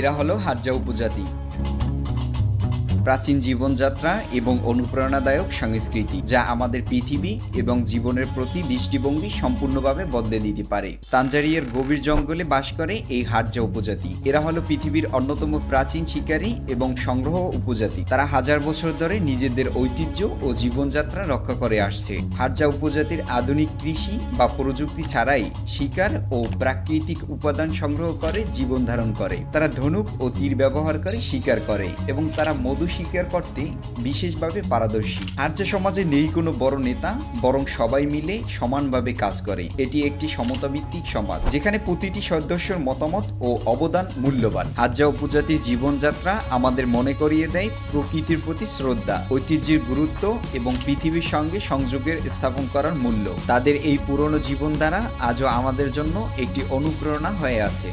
এরা হলো হারজা উপজাতি। প্রাচীন জীবনযাত্রা এবং অনুপ্রেরণাদায়ক সংস্কৃতি যা আমাদের পৃথিবী এবং জীবনের প্রতি দৃষ্টিভঙ্গি সম্পূর্ণভাবে বদলে দিতে পারে। তানজারিয়ার গভীর জঙ্গলে বাস করে এই হারজা উপজাতি। এরা হলো পৃথিবীর অন্যতম প্রাচীন শিকারী এবং সংগ্রহ উপজাতি। তারা হাজার বছর ধরে নিজেদের ঐতিহ্য ও জীবনযাত্রা রক্ষা করে আসছে। হারজা উপজাতির আধুনিক কৃষি বা প্রযুক্তি ছাড়াই শিকার ও প্রাকৃতিক উপাদান সংগ্রহ করে জীবন ধারণ করে। তারা ধনুক ও তীর ব্যবহার করে শিকার করে এবং তারা মধু শিকার করতে বিশেষভাবে পারদর্শী। আর্য সমাজে নেই কোনো বড় নেতা, বরং সবাই মিলে সমানভাবে কাজ করে। এটি একটি সমতাভিত্তিক সমাজ, যেখানে প্রতিটি সদস্যের মতামত ও অবদান মূল্যবান। আর্যা উপজাতির জীবনযাত্রা আমাদের মনে করিয়ে দেয় প্রকৃতির প্রতি শ্রদ্ধা, ঐতিহ্যের গুরুত্ব এবং পৃথিবীর সঙ্গে সংযোগের স্থাপন করার মূল্য। তাদের এই পুরনো জীবনধারা আজও আমাদের জন্য একটি অনুপ্রেরণা হয়ে আছে।